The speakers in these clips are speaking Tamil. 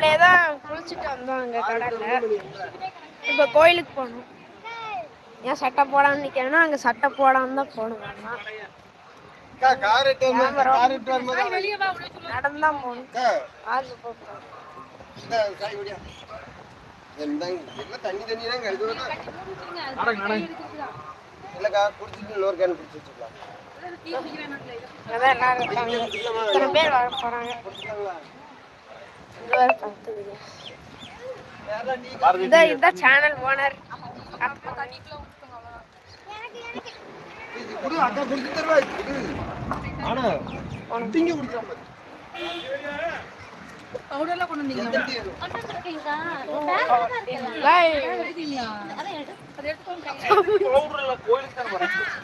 அப்படியே தான் குளிச்சுட்டு வந்தோம் அங்கே கடலில். இப்போ கோயிலுக்கு போகணும். ஏன் சட்டை போடாமல் நிற்கிறேன்னா அங்கே சட்டை போடாமல் தான் போகணும். வேணா அக்கா, கார் எட்டு வரும்போது கார் எட்டு வரும்போது நடந்து தான் போகணும். தான் கழுவுறது. இல்லக்கா, குடிச்சிட்டு இன்னொரு கேன் குடிச்சு வச்சுக்கலாம். அதான் எல்லாரும் இருக்காங்க. இத்தனை பேர் வர போகிறாங்க குடிச்சிக்கலாங்களா? இது வேறு பார்த்துக்குது இந்த இதுதான் சேனல் ஓனர் இது குடு, அக்கா குடிச்சு தருவா, குடு. ஆனா, திங்க குடிச்சா பாரு. எந்த டீ? பவுடர் சீப்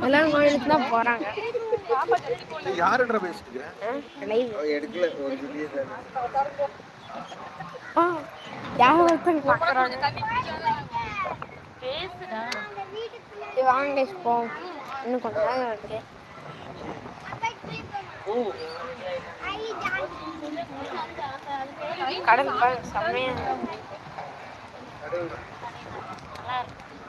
எல்லாம் கோயிலுக்கு தான் பேசிட்டு எடுக்கல தானே ஆ யார் ஒருத்தங்க பார்க்குறாங்க வாங்க இன்னும் கொஞ்ச நேரம் இருக்கு. கடல் செம்மையா இருக்கு.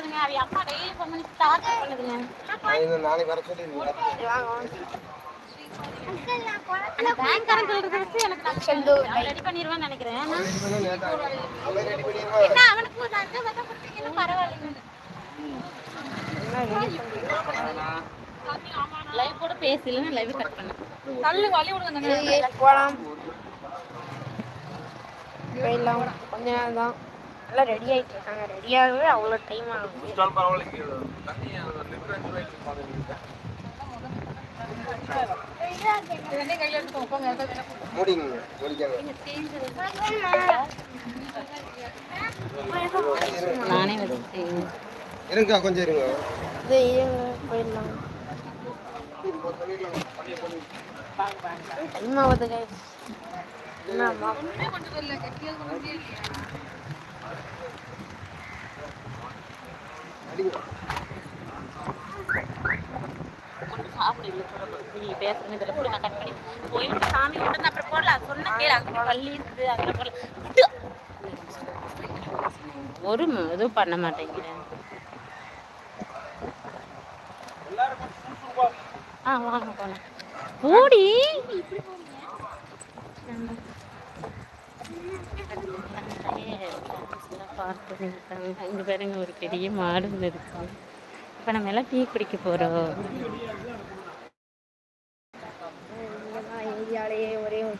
குழந்தைங்க அவ அம்மா டெய்லி ஃபோன் பண்ணி டார்ச்சர் பண்ணுதுங்க. நான் நாளைக்கு வர சொல்லி அந்த பேங்க் எனக்கு ரெடி பண்ணிடுவேன்னு நினைக்கிறேன். என்ன அவனுக்கு ஒரு அஞ்சு பக்கம் கொடுத்தீங்கன்னா பரவாயில்லைங்க. லைவ் கூட பேசலன்னு லைவ் கட் பண்ணேன் போலாம். போயிடலாம். கொஞ்ச நேரம் தான். எல்லாம் ரெடி ஆயிட்டு இருக்காங்க. ரெடியாகவே அவ்வளோ டைம் ஆகும். நானே இருங்கக்கா கொஞ்சம் இருங்க. இருங்க, போயிடலாம். டைம் ஆகுது நீங்க பேசுறது இதில் கூட நான் கட் பண்ணி கோயிலுக்கு சாமி கொண்டு அப்புறம் போடலாம். சொன்ன கேளு அங்கே பள்ளி இருக்குது அதில் போடலாம் ஒரு இதுவும் பண்ண மாட்டேங்கிறேன். ஆ வாங்க போனேன் ஓடி ரெண்டு பாருங்க ஒரு பெரிய மாடு இருக்கும் இருக்கு இப்ப நம்ம எல்லாம் டீ குடிக்க போறோம் ஏரியாலேயே ஒரே ஒரு